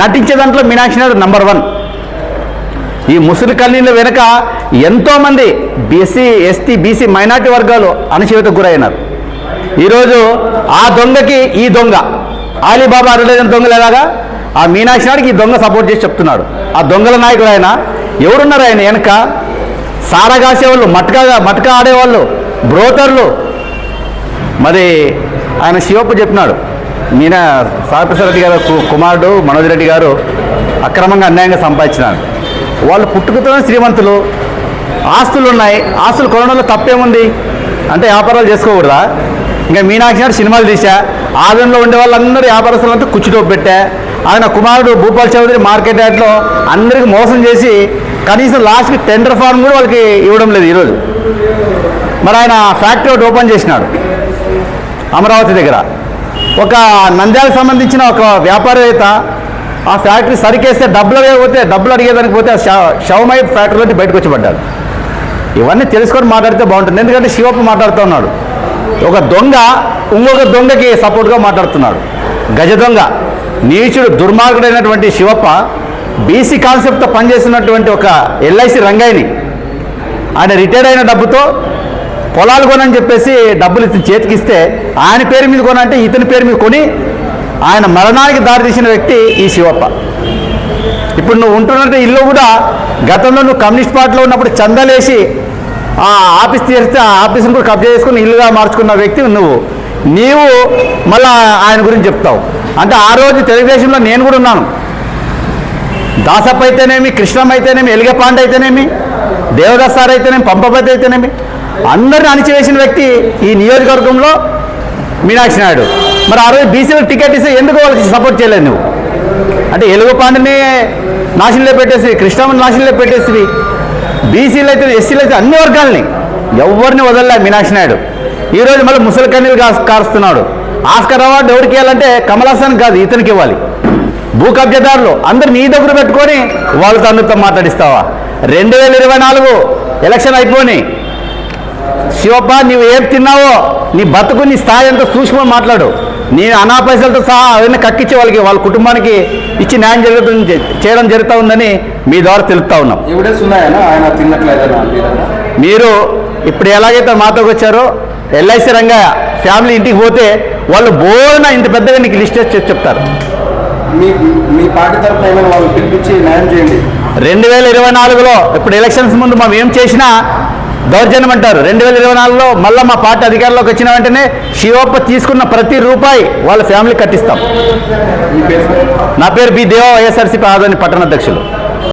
నటించే దాంట్లో Meenakshi Naidu number one ఈ ముసురు కన్నీళ్ళ వెనుక ఎంతోమంది బీసీ ఎస్టీ బీసీ మైనార్టీ వర్గాలు అణచివేతకు గురైనారు. ఈరోజు ఆ దొంగకి ఈ దొంగ ఆలీబాబా అరుడైన దొంగలేలాగా ఆ మీనాక్షి నాయుడికి ఈ దొంగ సపోర్ట్ చేసి చెప్తున్నాడు. ఆ దొంగల నాయకుడు ఆయన ఎవరున్నారు ఆయన వెనక? సారా కాసేవాళ్ళు మట్కా మట్కా ఆడేవాళ్ళు బ్రోకర్లు. మరి ఆయన శివప్ప చెప్పినాడు మీన సారప్రసాద్ రెడ్డి గారు కు- కుమారుడు మనోజ్ రెడ్డి గారు అక్రమంగా అన్యాయంగా సంపాదించినారు. వాళ్ళు పుట్టుకతోనే శ్రీమంతులు ఆస్తులు ఉన్నాయి ఆస్తులు కొనడంలో తప్పేముంది? అంటే వ్యాపారాలు చేసుకోకూడదా? ఇంకా మీనాక్షి గారు సినిమాలు తీసా ఆదంలో ఉండే వాళ్ళందరూ వ్యాపారస్తులంతా కుచ్చిటోపు పెట్టా ఆయన కుమారుడు భూపాల్ చౌదరి మార్కెట్ యార్డ్లో అందరికీ మోసం చేసి కనీసం లాస్ట్కి టెండర్ ఫార్మ్ కూడా వాళ్ళకి ఇవ్వడం లేదు ఈరోజు. మరి ఆయన ఫ్యాక్టరీ ఒకటి ఓపెన్ చేసినాడు అమరావతి దగ్గర. ఒక నంద్యాలకు సంబంధించిన ఒక వ్యాపారవేత్త ఆ ఫ్యాక్టరీ సరికేస్తే డబ్బులు అడిగకపోతే డబ్బులు అడిగేదానికి పోతే ఆ శవమై ఫ్యాక్టరీ నుంచి బయటకు వచ్చి పడ్డాడు. ఇవన్నీ తెలుసుకొని మాట్లాడితే బాగుంటుంది. ఎందుకంటే శివప్ప మాట్లాడుతూ ఉన్నాడు. ఒక దొంగ ఇంకొక దొంగకి సపోర్ట్గా మాట్లాడుతున్నాడు. గజ దొంగ. నీచుడు దుర్మార్గుడైనటువంటి శివప్ప బీసీ కాన్సెప్ట్తో పనిచేస్తున్నటువంటి ఒక ఎల్ఐసి రంగాయిని ఆయన రిటైర్ అయిన డబ్బుతో పొలాలు కొనని చెప్పేసి డబ్బులు ఇచ్చి చేతికిస్తే ఆయన పేరు మీద కొనంటే ఇతని పేరు మీద కొని ఆయన మరణానికి దారితీసిన వ్యక్తి ఈ శివప్ప. ఇప్పుడు నువ్వు ఉంటున్నట్టు ఇల్లు కూడా గతంలో నువ్వు కమ్యూనిస్ట్ పార్టీలో ఉన్నప్పుడు చందలేసి ఆ ఆఫీస్ తీరిస్తే ఆ ఆఫీస్ని కూడా కబ్జా చేసుకుని ఇల్లుగా మార్చుకున్న వ్యక్తి నువ్వు. నీవు మళ్ళా ఆయన గురించి చెప్తావు. అంటే ఆ రోజు తెలుగుదేశంలో నేను కూడా ఉన్నాను. దాసప్ప అయితేనేమి కృష్ణం అయితేనేమి ఎలిగపాండ్ అయితేనేమి దేవదాస్ సార్ అయితేనేమి పంపపతి అయితేనేమి అందరిని అణిచివేసిన వ్యక్తి ఈ నియోజకవర్గంలో మీనాక్షి నాయుడు. మరి ఆ రోజు బీసీలకు టికెట్ ఇస్తే ఎందుకు వాళ్ళకి సపోర్ట్ చేయలేదు నువ్వు? అంటే ఎలుగుపాండిని నాశనంలో పెట్టేసి కృష్ణమ్మని నాశనంలో పెట్టేసి బీసీలు అయితే ఎస్సీలు అయితే అన్ని వర్గాలని ఎవరిని వదలలే మీనాక్షి నాయుడు. ఈరోజు మళ్ళీ ముసలి కన్నీలు కారుస్తున్నాడు. ఆస్కర్ అవార్డు ఎవరికి ఇవ్వాలంటే కమల్ హాసన్ కాదు ఇతనికి ఇవ్వాలి. భూ కబ్జదారులు అందరు నీ దగ్గర పెట్టుకొని వాళ్ళతో అందరితో మాట్లాడిస్తావా? రెండు వేల ఇరవై నాలుగు ఎలక్షన్ అయిపోయి శివప్ప నీవు ఏం తిన్నావో? నీ బతుకు నీ స్థాయి ఎంతో సూక్ష్మం మాట్లాడు. నీ అనా పైసలతో సహా అవన్నీ కక్కించి వాళ్ళకి వాళ్ళ కుటుంబానికి ఇచ్చి న్యాయం జరుగుతుంది చేయడం జరుగుతూ ఉందని మీ ద్వారా తెలుపుతా ఉన్నాం. మీరు ఇప్పుడు ఎలాగైతే మాతోకి వచ్చారో ఎల్ఐసి రంగా ఫ్యామిలీ ఇంటికి పోతే వాళ్ళు బోర్న ఇంత పెద్దగా నీకు లిస్ట్ చేసి చెప్తారు. మీ మీ పార్టీ తరఫున ఏమైనా వాళ్ళు పిలిపించి న్యాయం చేయండి. రెండు వేల ఇరవై నాలుగులో ఇప్పుడు ఎలక్షన్స్ ముందు మనం ఏం చేసినా దౌర్జన్యం అంటారు. రెండు వేల ఇరవై నాలుగులో మళ్ళీ మా పార్టీ అధికారంలోకి వచ్చిన వెంటనే శివప్ప తీసుకున్న ప్రతి రూపాయి వాళ్ళ ఫ్యామిలీ కట్టిస్తాం. నా పేరు బి దేవ వైఎస్ఆర్సీపీ ఆదోని పట్టణ అధ్యక్షులు.